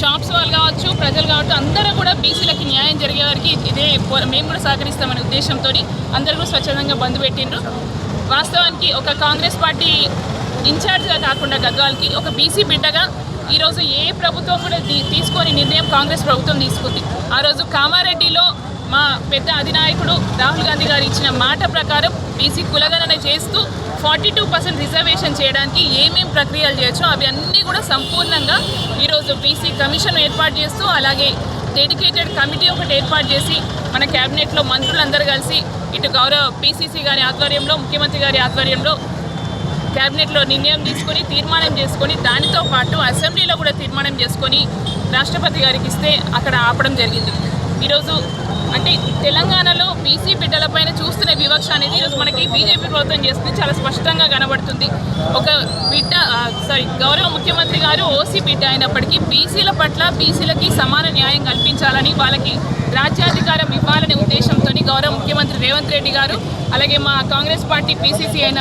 Shops వాళ్ళు కావచ్చు ప్రజలు కావచ్చు అందరూ కూడా బీసీలకి న్యాయం జరిగే వారికి ఇదే మేము కూడా సహకరిస్తామనే ఉద్దేశంతో అందరూ కూడా స్వచ్ఛందంగా బంద్ పెట్టిండ్రు. వాస్తవానికి ఒక కాంగ్రెస్ పార్టీ ఇన్ఛార్జ్గా కాకుండా గద్వాల్కి ఒక బీసీ బిడ్డగా ఈరోజు ఏ ప్రభుత్వం కూడా తీసుకొని నిర్ణయం కాంగ్రెస్ ప్రభుత్వం తీసుకుంది. ఆ రోజు కామారెడ్డిలో మా పెద్ద అధినాయకుడు రాహుల్ గాంధీ గారు ఇచ్చిన మాట ప్రకారం బీసీ కులగణన చేస్తూ ఫార్టీ టూ పర్సెంట్ రిజర్వేషన్ చేయడానికి ఏమేమి ప్రక్రియలు చేయొచ్చో అవి అన్నీ కూడా సంపూర్ణంగా ఈరోజు బీసీ కమిషన్ ఏర్పాటు చేస్తూ అలాగే డెడికేటెడ్ కమిటీ ఒకటి ఏర్పాటు చేసి మన క్యాబినెట్లో మంత్రులందరూ కలిసి ఇటు గౌరవ పీసీసీ గారి ఆధ్వర్యంలో ముఖ్యమంత్రి గారి ఆధ్వర్యంలో క్యాబినెట్లో నిర్ణయం తీసుకొని తీర్మానం చేసుకొని దానితో పాటు అసెంబ్లీలో కూడా తీర్మానం చేసుకొని రాష్ట్రపతి గారికి ఇస్తే అక్కడ ఆపడం జరిగింది. ఈరోజు అంటే తెలంగాణలో బీసీ బిడ్డలపైన చూస్తున్న వివక్ష అనేది ఈరోజు మనకి బీజేపీ ప్రభుత్వం చేస్తుంది. చాలా స్పష్టంగా కనబడుతుంది. ఒక బిడ్డ సారీ గౌరవ ముఖ్యమంత్రి గారు ఓసీ బిడ్డ అయినప్పటికీ బీసీల పట్ల బీసీలకి సమాన న్యాయం కల్పించాలని వాళ్ళకి రాజ్యాధికారం ఇవ్వాలనే ఉద్దేశంతో గౌరవ ముఖ్యమంత్రి రేవంత్ రెడ్డి గారు అలాగే మా కాంగ్రెస్ పార్టీ పీసీసీ అయిన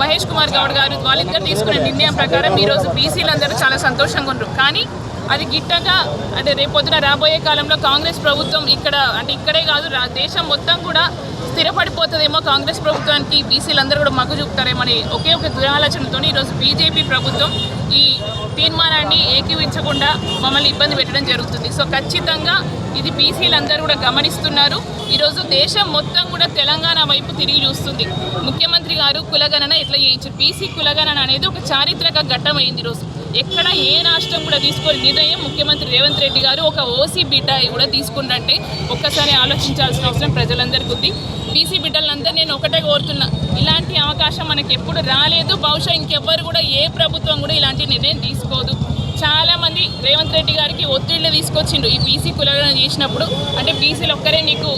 మహేష్ కుమార్ గౌడ్ గారు వాళ్ళిద్దరు తీసుకునే నిర్ణయం ప్రకారం ఈరోజు బీసీలందరూ చాలా సంతోషంగా ఉన్నారు. కానీ అది గిట్టగా అంటే రేపొద్దున రాబోయే కాలంలో కాంగ్రెస్ ప్రభుత్వం ఇక్కడ అంటే ఇక్కడే కాదు రా- దేశం మొత్తం కూడా స్థిరపడిపోతుందేమో కాంగ్రెస్ ప్రభుత్వానికి. బీసీలందరూ కూడా మగ్గు చూపుతారేమని ఒకే ఒక దురాలోచనతో ఈరోజు బీజేపీ ప్రభుత్వం ఈ తీర్మానాన్ని ఏకీవించకుండా మమ్మల్ని ఇబ్బంది పెట్టడం జరుగుతుంది. సో ఖచ్చితంగా ఇది బీసీలందరూ కూడా గమనిస్తున్నారు. ఈరోజు దేశం మొత్తం కూడా తెలంగాణ వైపు తిరిగి చూస్తుంది. ముఖ్యమంత్రి గారు కులగణన ఎట్లా చేయించారు? బీసీ కులగణన అనేది ఒక చారిత్రక ఘట్టం అయింది ఈరోజు. ఎక్కడ ఏ రాష్ట్రం కూడా తీసుకోని నిర్ణయం ముఖ్యమంత్రి రేవంత్ రెడ్డి గారు ఒక ఓసీ బిడ్డ కూడా తీసుకుంటే ఒక్కసారి ఆలోచించాల్సిన అవసరం ప్రజలందరికీ ఉంది. బీసీ బిడ్డలంతా నేను ఒకటే కోరుతున్నా ఇలాంటి అవకాశం మనకి ఎప్పుడు రాలేదు. బహుశా ఇంకెవ్వరు కూడా ఏ ప్రభుత్వం కూడా ఇలాంటి నిర్ణయం తీసుకోదు. చాలా మంది రేవంత్ రెడ్డి గారికి ఒత్తిళ్ళు తీసుకొచ్చిండు ఈ బీసీ కులాలను చేసినప్పుడు. అంటే బీసీలు ఒక్కరే నీకు